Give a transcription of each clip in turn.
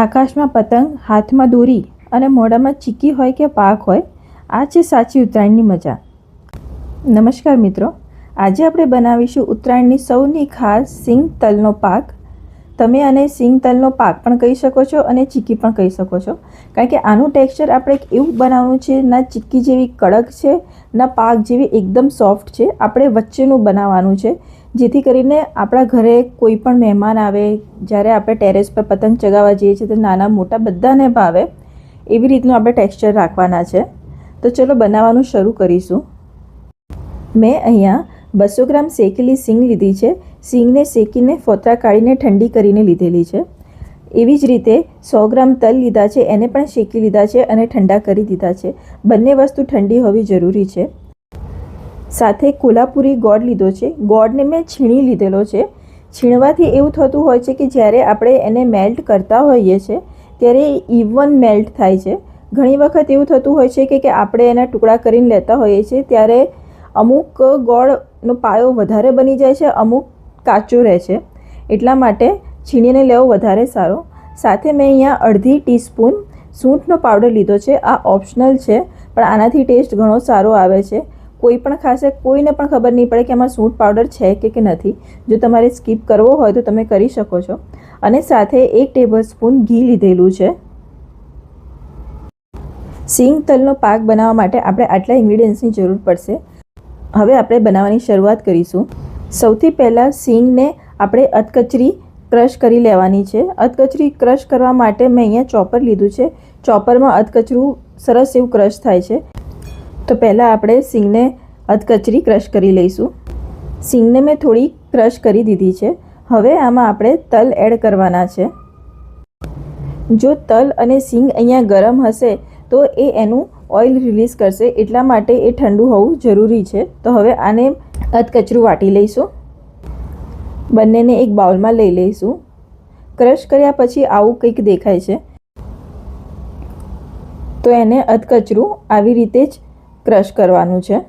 આકાશમાં પતંગ, હાથમાં દોરી અને મોઢામાં ચીકી હોય કે પાક હોય, આ છે સાચી ઉત્તરાયણની મજા. નમસ્કાર મિત્રો, આજે આપણે બનાવીશું ઉત્તરાયણની સૌની ખાસ સિંગ તલનો પાક. તમે આને સિંગ તલનો પાક પણ કહી શકો છો અને ચીકી પણ કહી શકો છો. કારણ કે આનું ટેક્સચર આપણે એવું બનાવવાનું છે, ના ચીકી જેવી કડક છે, ના પાક જેવી એકદમ સોફ્ટ છે. આપણે વચ્ચેનું બનાવવાનું છે. જેથી કરીને આપણા ઘરે કોઈ પણ મહેમાન આવે, જ્યારે આપણે ટેરેસ પર પતંગ ચગાવવા જઈએ છીએ તો નાના મોટા બધાને ભાવે એવી રીતનું આપણે ટેક્સચર રાખવાના છે. તો ચલો બનાવવાનું શરૂ કરીશું. મેં અહીંયા બસો ગ્રામ શેકેલી સિંગ લીધી છે. સિંગને શેકીને ફોતરા કાઢીને ઠંડી કરીને લીધેલી છે. એવી જ રીતે સો ગ્રામ તલ લીધા છે, એને પણ શેકી લીધા છે અને ઠંડા કરી દીધા છે. બંને વસ્તુ ઠંડી હોવી જરૂરી છે. સાથે કોલ્હાપુરી ગોળ લીધો છે. ગોળને મેં છીણી લીધેલો છે. છીણવાથી એવું થતું હોય છે કે જ્યારે આપણે એને મેલ્ટ કરતા હોઈએ છીએ, ત્યારે ઇવન મેલ્ટ થાય છે. ઘણી વખત એવું થતું હોય છે કે કે આપણે એના ટુકડા કરીને લેતા હોઈએ છીએ, ત્યારે અમુક ગોળનો પાયો વધારે બની જાય છે, અમુક કાચો રહે છે. એટલા માટે છીણીને લેવો વધારે સારો. સાથે મેં અહીંયા અડધી ટીસ્પૂન સૂંઠનો પાવડર લીધો છે. આ ઓપ્શનલ છે, પણ આનાથી ટેસ્ટ ઘણો સારો આવે છે. કોઈ પણ ખાસે કોઈને પણ ખબર નહીં પડે કે આમાં સૂંઠ પાવડર છે કે કે નથી. જો તમારે સ્કીપ કરવો હોય તો તમે કરી શકો છો. અને સાથે એક ટેબલ સ્પૂન ઘી લીધેલું છે. સિંગ તલનો પાક બનાવવા માટે આપણે આટલા ઇન્ગ્રીડિયન્ટ્સની જરૂર પડશે. હવે આપણે બનાવવાની શરૂઆત કરીશું. સૌથી પહેલાં સિંગને આપણે અધકચરી ક્રશ કરી લેવાની છે. અધકચરી ક્રશ કરવા માટે મેં અહીંયા ચોપર લીધું છે. ચોપરમાં અધકચરું સરસ એવું ક્રશ થાય છે. તો પહેલાં આપણે સિંગને અધકચરી ક્રશ કરી લઈશું. સિંગને મેં થોડી ક્રશ કરી દીધી છે. હવે આમાં આપણે તલ એડ કરવાના છે. જો તલ અને સિંગ અહીંયા ગરમ હશે, તો એ એનું ઓઇલ રિલીઝ કરશે. એટલા માટે એ ઠંડુ હોવું જરૂરી છે. તો હવે આને અધકચરું વાટી લઈશું. બંનેને એક બાઉલમાં લઈ લઈશું. ક્રશ કર્યા પછી આવું કંઈક દેખાય છે. તો એને અધકચરું આવી રીતે જ ક્રશ કરવાનું છે.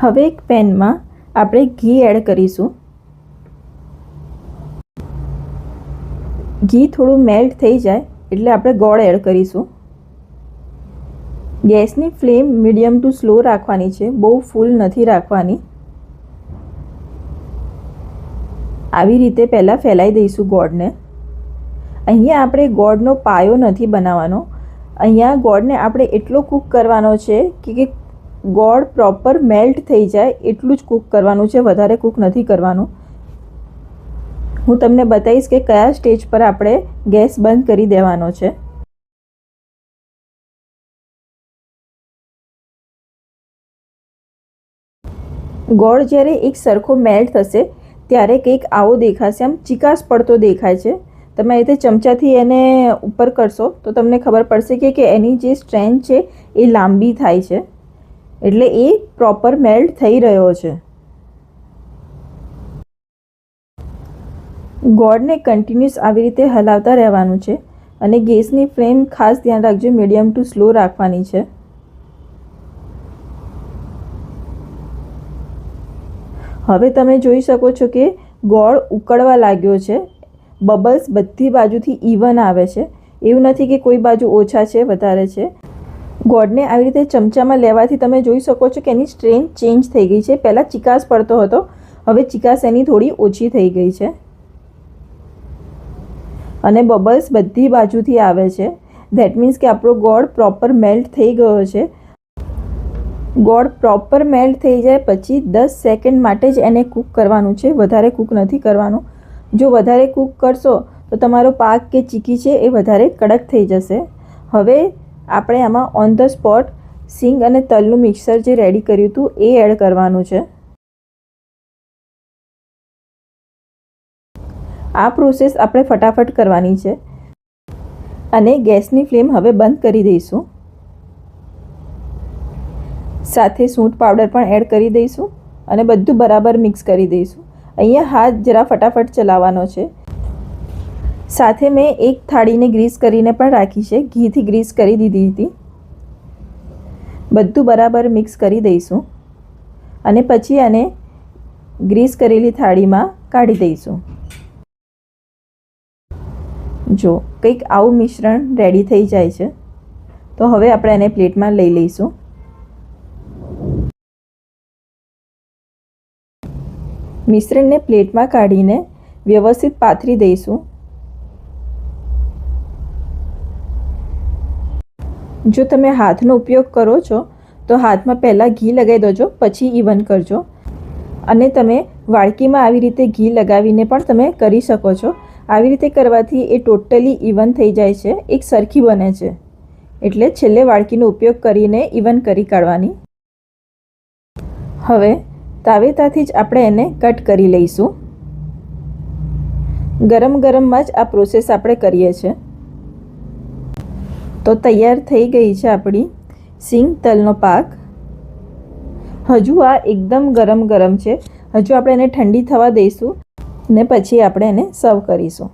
હવે એક પેનમાં આપણે ઘી એડ કરીશું. ઘી થોડું મેલ્ટ થઈ જાય એટલે આપણે ગોળ એડ કરીશું. ગેસની ફ્લેમ મીડિયમ ટુ સ્લો રાખવાની છે, બહુ ફૂલ નથી રાખવાની. આવી રીતે પહેલાં ફેલાઈ દઈશું ગોળને. અહીંયા આપણે ગોળનો પાયો નથી બનાવવાનો અહીંયા ગોળને આપણે એટલો કૂક કરવાનો છે કે ગોળ પ્રોપર મેલ્ટ થઈ જાય એટલું જ કૂક કરવાનું છે, વધારે કૂક નથી કરવાનું. હું તમને બતાવીશ કે કયા સ્ટેજ પર આપણે ગેસ બંધ કરી દેવાનો છે. ગોળ જ્યારે એક સરખો મેલ્ટ થશે, ત્યારે કંઈક આવો દેખાશે, આમ ચિકાસ પડતો દેખાય છે. તમે રીતે ચમચાથી એને ઉપર કરશો, તો તમને ખબર પડશે કે કે એની જે સ્ટ્રેન્થ છે એ લાંબી થાય છે. એટલે એ પ્રોપર મેલ્ટ થઈ રહ્યો છે. ગોળને કન્ટિન્યુઅસ આવી રીતે હલાવતા રહેવાનું છે અને ગેસની ફ્લેમ ખાસ ધ્યાન રાખજો, મીડિયમ ટુ સ્લો રાખવાની છે. હવે તમે જોઈ શકો છો કે ગોળ ઉકળવા લાગ્યો છે. બબલ્સ બધી બાજુથી ઇવન આવે છે. એવું નથી કે કોઈ બાજુ ઓછા છે, વધારે છે. ગોળને આવી રીતે ચમચામાં લેવાથી તમે જોઈ શકો છો કે એની સ્ટ્રેન્થ ચેન્જ થઈ ગઈ છે. પહેલાં ચિકાસ પડતો હતો, હવે ચિકાસ એની થોડી ઓછી થઈ ગઈ છે. અને બબલ્સ બધી બાજુથી આવે છે. ધેટ મીન્સ કે આપણો ગોળ પ્રોપર મેલ્ટ થઈ ગયો છે. ગોળ પ્રોપર મેલ્ટ થઈ જાય પછી દસ સેકન્ડ માટે જ એને કૂક કરવાનું છે. વધારે કૂક નથી કરવાનું. જો વધારે કૂક કરશો, તો તમારો પાક કે ચીકી છે એ વધારે કડક થઈ જશે. હવે આપણે આમાં ઓન ધ સ્પોટ સિંગ અને તલનું મિક્સર જે રેડી કર્યું હતું, એ એડ કરવાનું છે. આ પ્રોસેસ આપણે ફટાફટ કરવાની છે. અને ગેસની ફ્લેમ હવે બંધ કરી દઈશું. સાથે સૂંઠ પાવડર પણ એડ કરી દઈશું અને બધું બરાબર મિક્સ કરી દઈશું. અહીંયા હાથ જરા ફટાફટ ચલાવવાનો છે. સાથે મેં એક થાળીને ગ્રીસ કરીને પણ રાખી છે. ઘીથી ગ્રીસ કરી દીધી હતી. બધું બરાબર મિક્સ કરી દઈશું. અને પછી આને ગ્રીસ કરેલી થાળીમાં કાઢી દઈશું. જો, કંઈક આવું મિશ્રણ રેડી થઈ જાય છે. તો હવે આપણે એને પ્લેટમાં લઈ લઈશું. મિશ્રણને પ્લેટમાં કાઢીને વ્યવસ્થિત પાથરી દઈશું. જો તમે હાથનો ઉપયોગ કરો છો, તો હાથમાં પહેલાં ઘી લગાવી દેજો, પછી ઇવન કરજો. અને તમે વાડકીમાં આવી રીતે ઘી લગાવીને પણ તમે કરી શકો છો. આવી રીતે કરવાથી એ ટોટલી ઇવન થઈ જાય છે, એક સરખી બને છે. એટલે છેલ્લે વાડકીનો ઉપયોગ કરીને ઇવન કરી કાઢવાની. હવે તાવેતાથી જ આપણે એને કટ કરી લઈશું. ગરમ ગરમમાં જ આ પ્રોસેસ આપણે કરીએ છીએ. તો તૈયાર થઈ ગઈ છે આપણી સિંગ તલનો પાક. હજુ આ એકદમ ગરમ ગરમ છે. હજુ આપણે એને ઠંડી થવા દઈશું ને પછી આપણે એને સર્વ કરીશું.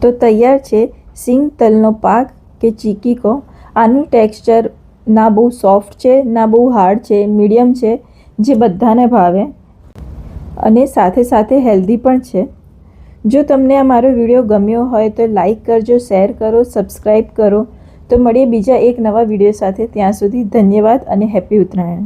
તો તૈયાર છે સિંગ તલનો પાક કે ચીકીકો. આનું ટેક્સચર ના બહુ સોફ્ટ છે, ના બહુ હાર્ડ છે મીડિયમ છે, જે બધાને ભાવે. અને સાથે સાથે હેલ્ધી પણ છે. જો તમને આ મારો વીડિયો ગમ્યો હોય તો લાઈક કરજો શેર કરો સબસ્ક્રાઈબ કરો. તો મળીએ બીજા એક નવા વીડિયો સાથે. ત્યાં સુધી ધન્યવાદ અને હેપી ઉત્તરાયણ.